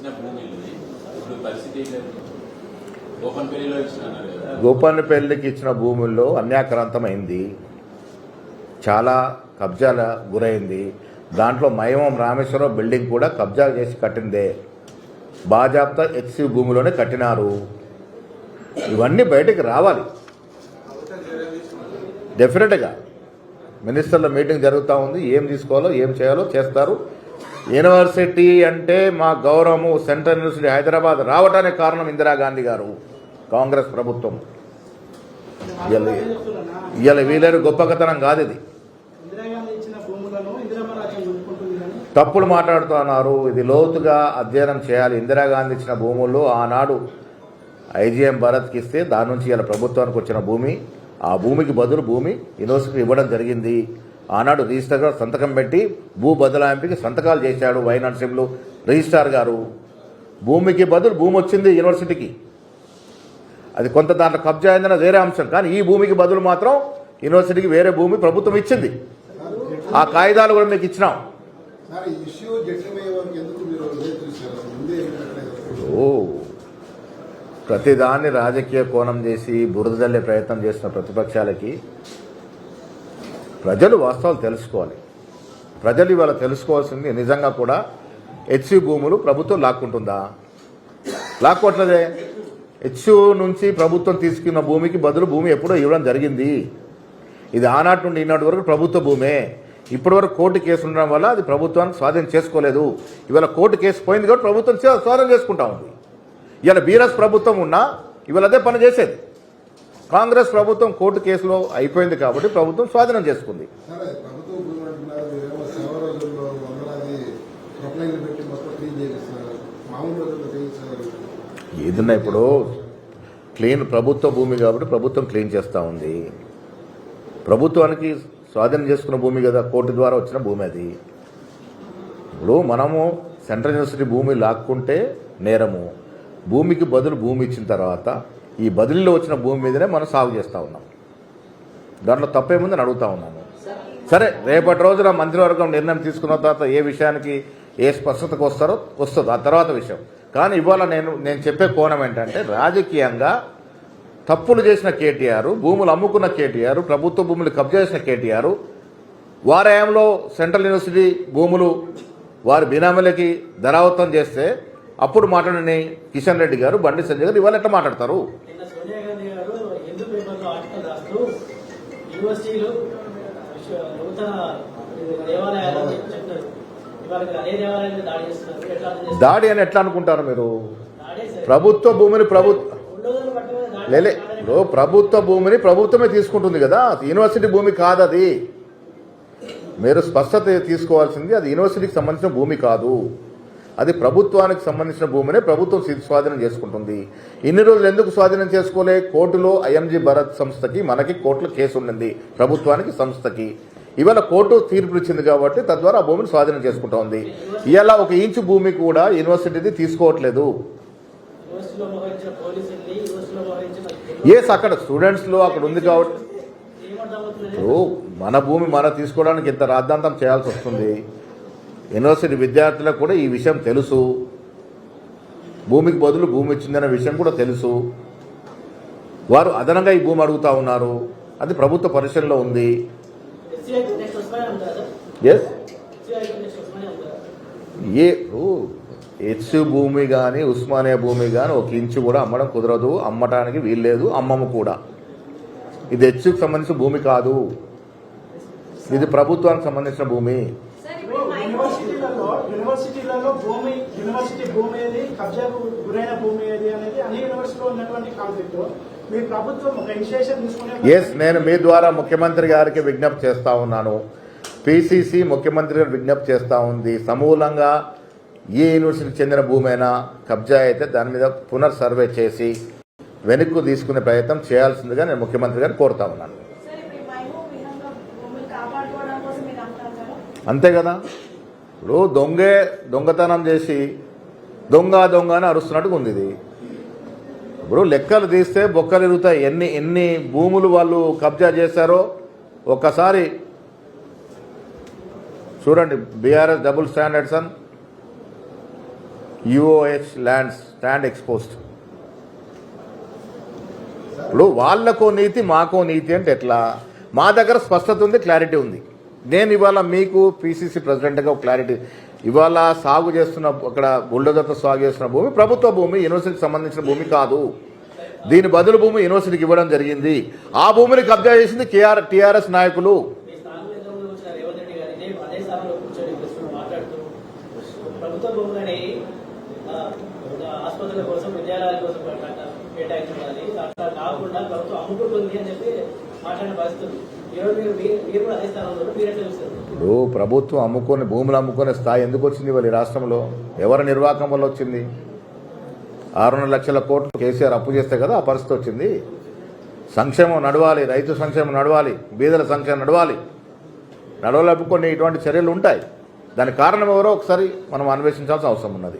ఇచ్చిన భూమిని ఇప్పుడు పరిస్థితి ఏం ఇచ్చిన కదా. ఇచ్చిన భూముల్లో అన్యాక్రాంతమైంది. చాలా కబ్జాల గురైంది. దాంట్లో మయమం రామేశ్వరం బిల్డింగ్ కూడా కబ్జా చేసి కట్టిందే. బాజాప్తా హెచ్సి భూమిలోనే కట్టినారు. ఇవన్నీ బయటకు రావాలి. డెఫినెట్గా మినిస్టర్ల మీటింగ్ జరుగుతూ ఉంది. ఏం తీసుకోవాలో ఏం చేయాలో చేస్తారు. యూనివర్సిటీ అంటే మా గౌరవము సెంట్రల్ యూనివర్సిటీ హైదరాబాద్ రావడానికి కారణం ఇందిరాగాంధీ గారు కాంగ్రెస్ ప్రభుత్వం. ఇవాళ వీలేరు గొప్పకతనం కాదు ఇది. తప్పులు మాట్లాడుతున్నారు. ఇది లోతుగా అధ్యయనం చేయాలి. ఇందిరాగాంధీ ఇచ్చిన భూముల్లో ఆనాడు ఐజీఎం భరత్కి ఇస్తే దాని నుంచి ఇలా ప్రభుత్వానికి వచ్చిన భూమి. ఆ భూమికి బదులు భూమి యూనివర్సిటీ ఇవ్వడం జరిగింది. ఆనాడు రిజిస్టర్ గారు సంతకం పెట్టి భూ బదలాయింపుకి సంతకాలు చేశాడు వై నరసింహులు రిజిస్ట్రార్ గారు భూమికి బదులు భూమి వచ్చింది యూనివర్సిటీకి. అది కొంత దాంట్లో కబ్జా అయిందన్న వేరే అంశం కానీ ఈ భూమికి బదులు మాత్రం యూనివర్సిటీకి వేరే భూమి ప్రభుత్వం ఇచ్చింది. ఆ కాగితాలు కూడా మీకు ఇచ్చినాం. ప్రతిదాన్ని రాజకీయ కోణం చేసి బురద జల్లే ప్రయత్నం చేసిన ప్రతిపక్షాలకి ప్రజలు వాస్తవాలు తెలుసుకోవాలి. ప్రజలు ఇవాళ తెలుసుకోవాల్సింది నిజంగా కూడా హెచ్సి భూములు ప్రభుత్వం లాక్కుంటుందా? లాక్కోవట్లేదే. హెచ్యు నుంచి ప్రభుత్వం తీసుకున్న భూమికి బదులు భూమి ఎప్పుడో ఇవ్వడం జరిగింది. ఇది ఆనాటి నుండి ఈనాటి వరకు ప్రభుత్వ భూమే. ఇప్పటి వరకు కోర్టు కేసు ఉండడం వల్ల అది ప్రభుత్వాన్ని స్వాధీనం చేసుకోలేదు. ఇవాళ కోర్టు కేసు పోయింది కాబట్టి ప్రభుత్వం స్వాధీనం చేసుకుంటా ఉంది. ఇవాళ బీరస్ ప్రభుత్వం ఉన్నా ఇవాళ అదే పని చేసేది. కాంగ్రెస్ ప్రభుత్వం కోర్టు కేసులో అయిపోయింది కాబట్టి ప్రభుత్వం స్వాధీనం చేసుకుంది. ఏదన్నా ఇప్పుడు క్లీన్ ప్రభుత్వ భూమి కాబట్టి ప్రభుత్వం క్లీన్ చేస్తూ ఉంది. ప్రభుత్వానికి స్వాధీనం చేసుకున్న భూమి కదా కోర్టు ద్వారా వచ్చిన భూమి అది. ఇప్పుడు మనము సెంట్రల్ యూనివర్సిటీ భూమి లాక్కుంటే నేరము. భూమికి బదులు భూమి ఇచ్చిన తర్వాత ఈ బదిలీలో వచ్చిన భూమి మీదనే మనం సాగు చేస్తూ ఉన్నాం. దాంట్లో తప్పేముందని అడుగుతా ఉన్నాను. సరే రేపటి రోజున మంత్రివర్గం నిర్ణయం తీసుకున్న తర్వాత ఏ విషయానికి ఏ స్పష్టతకు వస్తారో వస్తుంది ఆ తర్వాత విషయం. కానీ ఇవాళ నేను నేను చెప్పే కోణం ఏంటంటే రాజకీయంగా తప్పులు చేసిన కేటీఆర్ భూములు అమ్ముకున్న కేటీఆర్ ప్రభుత్వ భూములు కబ్జా చేసిన కేటీఆర్ వారాయంలో సెంట్రల్ యూనివర్సిటీ భూములు వారి బినామీలకి ధరావతం చేస్తే అప్పుడు మాట్లాడని కిషన్ రెడ్డి గారు బండి సంజయ్ గారు ఇవాళ ఎట్లా మాట్లాడతారు? దాడి అని ఎట్లా అనుకుంటారు మీరు. ప్రభుత్వ భూమిని ప్రభుత్వ లేలే. ఇప్పుడు ప్రభుత్వ భూమిని ప్రభుత్వమే తీసుకుంటుంది కదా. యూనివర్సిటీ భూమి కాదు అది. మీరు స్పష్టత తీసుకోవాల్సింది అది యూనివర్సిటీకి సంబంధించిన భూమి కాదు. అది ప్రభుత్వానికి సంబంధించిన భూమినే ప్రభుత్వం స్వాధీనం చేసుకుంటుంది. ఇన్ని రోజులు ఎందుకు స్వాధీనం చేసుకోలే? కోర్టులో ఐఎంజీ భరత్ సంస్థకి మనకి కోర్టులో కేసు ఉండింది. ప్రభుత్వానికి సంస్థకి. ఇవాళ కోర్టు తీర్పు ఇచ్చింది కాబట్టి తద్వారా ఆ భూమిని స్వాధీనం చేసుకుంటా ఉంది ఇవాళ ఒక ఇంచు భూమి కూడా యూనివర్సిటీది తీసుకోవట్లేదు. ఎస్ అక్కడ స్టూడెంట్స్లో అక్కడ ఉంది కాబట్టి. మన భూమి మన తీసుకోవడానికి ఇంత రాద్ధాంతం చేయాల్సి వస్తుంది? యూనివర్సిటీ విద్యార్థులకు కూడా ఈ విషయం తెలుసు. భూమికి బదులు భూమి ఇచ్చిందనే విషయం కూడా తెలుసు. వారు అదనంగా ఈ భూమి అడుగుతా ఉన్నారు. అది ప్రభుత్వ పరిశీలనలో ఉంది. ఎస్ ఏ హెచ్ భూమి కానీ ఉస్మానియా భూమి కానీ ఒక ఇంచు కూడా అమ్మడం కుదరదు. అమ్మటానికి వీల్లేదు. అమ్మము కూడా. ఇది హెచ్కి సంబంధించిన భూమి కాదు. ఇది ప్రభుత్వానికి సంబంధించిన భూమి. యూనివర్సిటీ భూమి ఏది? కబ్జాకు గురైన భూమి ఏది అనేది అన్ని యూనివర్సిటీలో ఉన్నటువంటి కాన్ఫ్లిక్ట్ మీ ప్రభుత్వం ఒక ఇనిషియేషన్ తీసుకునే ఎస్ నేను మీ ద్వారా ముఖ్యమంత్రి గారికి విజ్ఞప్తి చేస్తా ఉన్నాను. పిసిసి ముఖ్యమంత్రి గారు విజ్ఞప్తి చేస్తా ఉంది. సమూలంగా ఏ యూనివర్సిటీకి చెందిన భూమైనా కబ్జా అయితే దాని మీద పునర్ సర్వే చేసి వెనక్కు తీసుకునే ప్రయత్నం చేయాల్సిందిగా నేను ముఖ్యమంత్రి గారిని కోరుతా ఉన్నాను. అంతే కదా? ఇప్పుడు దొంగే దొంగతనం చేసి దొంగ దొంగ అని అరుస్తున్నట్టుగా ఉంది ఇది. ఇప్పుడు లెక్కలు తీస్తే బొక్కలు ఎరుగుతాయి ఎన్ని ఎన్ని భూములు వాళ్ళు కబ్జా చేశారో ఒక్కసారి చూడండి. బీఆర్ఎస్ డబుల్ స్టాండర్డ్స్ అని యుఓహెచ్ ల్యాండ్స్ స్టాండ్ ఎక్స్పోజ్డ్ ఇప్పుడు వాళ్ళకో నీతి మాకో నీతి అంటే ఎట్లా? మా దగ్గర స్పష్టత ఉంది క్లారిటీ ఉంది. నేను ఇవాళ మీకు పిసిసి ప్రెసిడెంట్గా ఒక క్లారిటీ ఇవాళ సాగు చేస్తున్న అక్కడ బుల్డోజర్తో సాగు చేస్తున్న భూమి ప్రభుత్వ భూమి యూనివర్సిటీకి సంబంధించిన భూమి కాదు. దీని బదులు భూమి యూనివర్సిటీకి ఇవ్వడం జరిగింది. ఆ భూమిని కబ్జా చేసింది కేఆర్ టీఆర్ఎస్ నాయకులు. కోసం విద్యాలయాల కోసం కేటాయించాలి. కాకుండా ప్రభుత్వం అమ్ముకుంటుంది అని చెప్పి ఇప్పుడు ప్రభుత్వం అమ్ముకొని భూములు అమ్ముకునే స్థాయి ఎందుకు వచ్చింది వాళ్ళ రాష్ట్రంలో? ఎవరి నిర్వాహకం వల్ల వచ్చింది? ఆరున్నర లక్షల కోట్లు కేసీఆర్ అప్పు చేస్తే కదా ఆ పరిస్థితి వచ్చింది. సంక్షేమం నడవాలి రైతు సంక్షేమం నడవాలి బీదల సంక్షేమం నడవాలి. నడవలేపు కొన్ని ఇటువంటి చర్యలు ఉంటాయి. దాని కారణం ఎవరో ఒకసారి మనం అన్వేషించాల్సిన అవసరం ఉన్నది.